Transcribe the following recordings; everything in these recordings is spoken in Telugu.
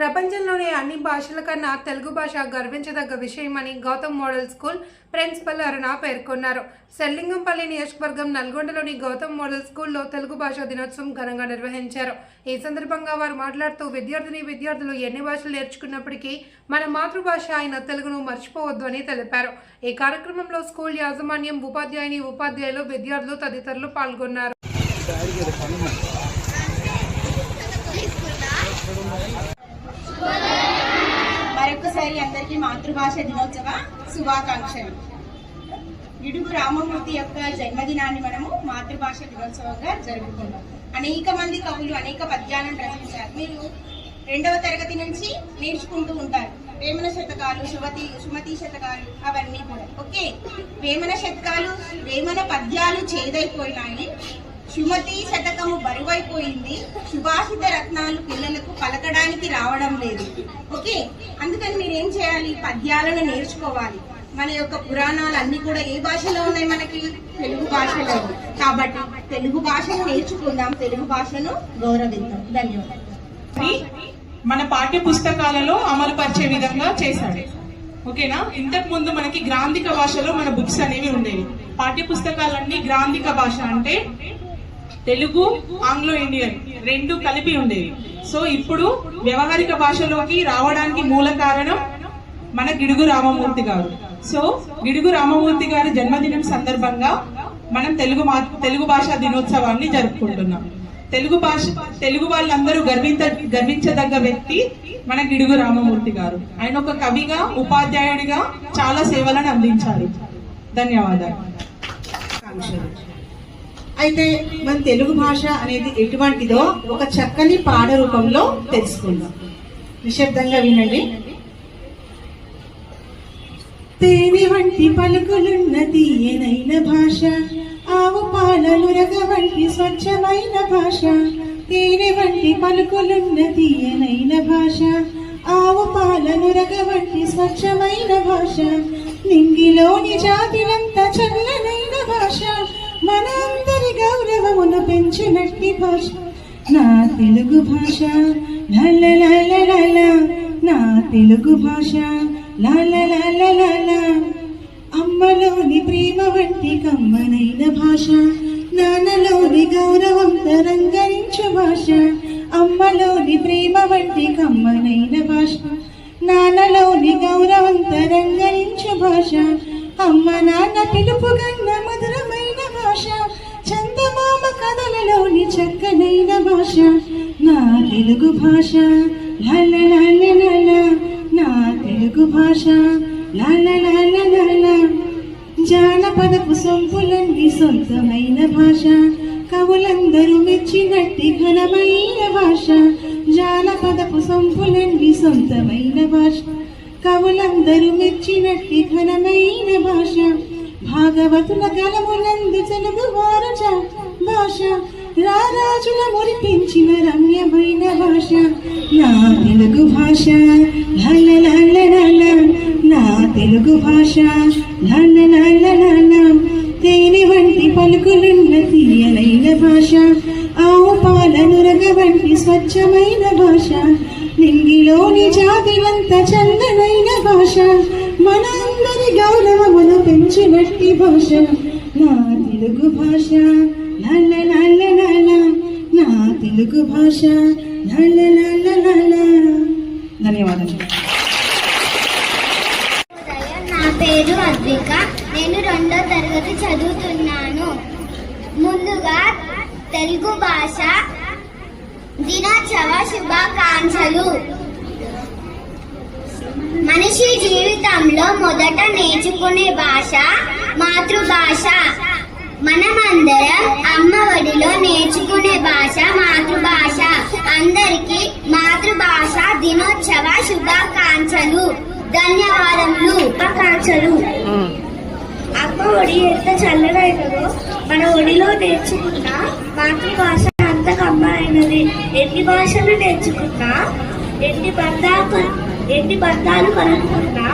ప్రపంచంలోని అన్ని భాషల కన్నా తెలుగు భాష గర్వించదగ్గ విషయమని Gautam model school principal Aruna పేర్కొన్నారు. సెల్లింగంపల్లి నియోజకవర్గం నల్గొండలోని గౌతమ్ మోడల్ స్కూల్లో తెలుగు భాష దినోత్సవం ఘనంగా నిర్వహించారు. ఈ సందర్భంగా వారు మాట్లాడుతూ విద్యార్థిని విద్యార్థులు ఎన్ని భాషలు నేర్చుకున్నప్పటికీ మన మాతృభాష అయిన తెలుగును మర్చిపోవద్దు అని తెలిపారు. ఈ కార్యక్రమంలో స్కూల్ యాజమాన్యం ఉపాధ్యాయుని ఉపాధ్యాయులు విద్యార్థులు తదితరులు పాల్గొన్నారు. మరొకసారి అందరికీ మాతృభాష దినోత్సవ శుభాకాంక్షలు. ఇడుగు రామమూర్తి యొక్క జన్మదినాన్ని మనము మాతృభాష దినోత్సవంగా జరుపుకున్నాం అనేక మంది కవులు అనేక పద్యాలను రచించారు. మీరు రెండవ తరగతి నుంచి నేర్చుకుంటూ ఉంటారు. వేమన శతకాలు సుమతి సుమతి శతకాలు అవన్నీ కూడా. ఓకే? వేమన శతకాలు వేమన పద్యాలు చేదైపోయినాయి. సుమతి శతకము బరువైపోయింది. సుభాషిత రత్నాలు పిల్లలకు పలకడానికి రావడం లేదు. ఓకే? అందుకని మీరు ఏం చేయాలి? పద్యాలను నేర్చుకోవాలి. మన యొక్క పురాణాలు అన్ని కూడా ఏ భాషలో ఉన్నాయి మనకి? తెలుగు భాషలో. కాబట్టి తెలుగు భాషను నేర్చుకుందాం. తెలుగు భాషను గౌరవిద్దాం. ధన్యవాదాలు. మన పాఠ్య పుస్తకాలలో అమలు పరిచే విధంగా చేశాడు. ఓకేనా? ఇంతకు ముందు మనకి గ్రాంధిక భాషలో మన బుక్స్ అనేవి ఉండేవి. పాఠ్య పుస్తకాలన్నీ గ్రాంధిక భాష అంటే తెలుగు ఆంగ్లో ఇండియన్ రెండు కలిపి ఉండేవి. సో ఇప్పుడు వ్యవహారిక భాషలోకి రావడానికి మూల కారణం మన గిడుగు రామమూర్తి గారు. సో గిడుగు రామమూర్తి గారి జన్మదినం సందర్భంగా మనం తెలుగు మా తెలుగు భాషా దినోత్సవాన్ని జరుపుకుంటున్నాం. తెలుగు భాష తెలుగు వాళ్ళందరూ గర్వించ గర్వించదగ్గ వ్యక్తి మన గిడుగు రామమూర్తి గారు. ఆయన ఒక కవిగా ఉపాధ్యాయుడిగా చాలా సేవలను అందించారు. ధన్యవాదాలు. అయితే మన తెలుగు భాష అనేది ఎటువంటిదో ఒక చక్కని పాట రూపంలో తెలుసుకుందాం. నిశ్శబ్దంగా వినండి. తేనె వంటి పలుకులున్న తీయనైన భాష ఆవు పాలలురగ వంటి స్వచ్ఛమైన భాష తేనె వంటి పలుకులున్న తీయనైన భాష ఆవు పాలలురగ వంటి స్వచ్ఛమైన భాష నింగిలోని జాతిలంత చల్లనైన భాష మన అందరి గౌరవమును భాష నా తెలుగు భాష లలలలలల నా తెలుగు భాష లలలలలల అమ్మలోని ప్రేమ వంటి కమ్మనైన భాష నాన్నలోని గౌరవం తరంగరించు భాష అమ్మలోని ప్రేమ వంటి కమ్మనైన భాష నాన్నలోని గౌరవం తరంగరించు భాష అమ్మ నాన్న పిలుపుగా తెలుగు భాష లలలలలల నా తెలుగు భాష లలలలలల జానపదపు సొంపులన్నీ సొంతమైన భాష కవులందరూ మెచ్చినట్టి ఘనమైన భాష జానపదపు సొంపులన్నీ సొంతమైన భాష కవులందరూ మెచ్చినట్టి ఘనమైన భాష భాగవతుల గలములందు తెలుగు వారు భాష రాజుల మురిపించిన రమ్యమైన భాష నా తెలుగు భాష లలలలలల నా తెలుగు భాష లలలలలల తేనె వంటి పలుకులున్న తీయలైన భాష ఆవు పాలనురగ వంటి స్వచ్ఛమైన భాష నింగిలోని జాతిలంత చల్లనైన భాష మనందరి గౌరవమును పెంచినట్టి భాష నా తెలుగు భాష లలలలలల నా తెలుగు భాష ధన్యవాదాలు. నా పేరు అద్విక. నేను రెండో తరగతి చదువుతున్నాను. ముందుగా తెలుగు భాష దినోత్సవ శుభాకాంక్షలు. మనిషి జీవితంలో మొదట నేర్చుకునే భాష మాతృభాష. మనమందరం అమ్మ ఒడిలో నేర్చుకునే భాష మాతృభాష అందరికీ మాతృభాష దినోత్సవ శుభాకాంక్షలు ధన్యవాదములు శుభాకాంక్షలు. అమ్మ ఒడి ఎంత చల్లనైనదో మన ఒడిలో నేర్చుకున్న మాతృభాష అంత కమ్మనైనది ఎన్ని భాషలు నేర్చుకున్నా ఎన్ని బంధాలు ఎన్ని బంధాలు కలుపుకున్నా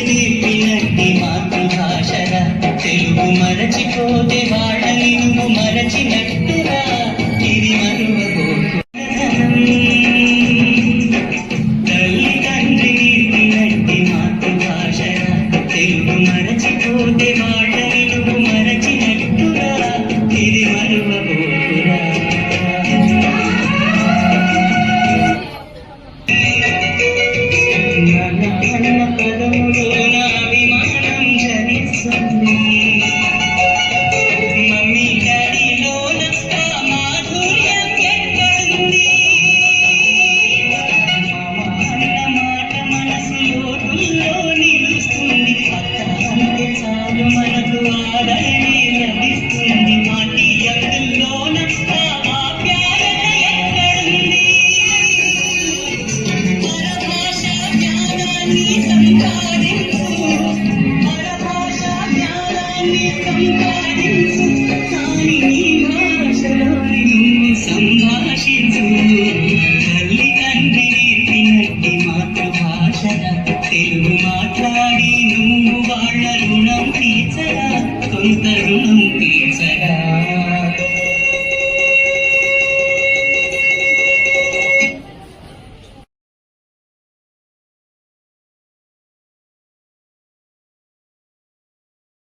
నేర్పినట్టి మాతృభాషరా తెలుగు మరచిపోతే వాళ్ళని నువ్వు இதே மாதிரி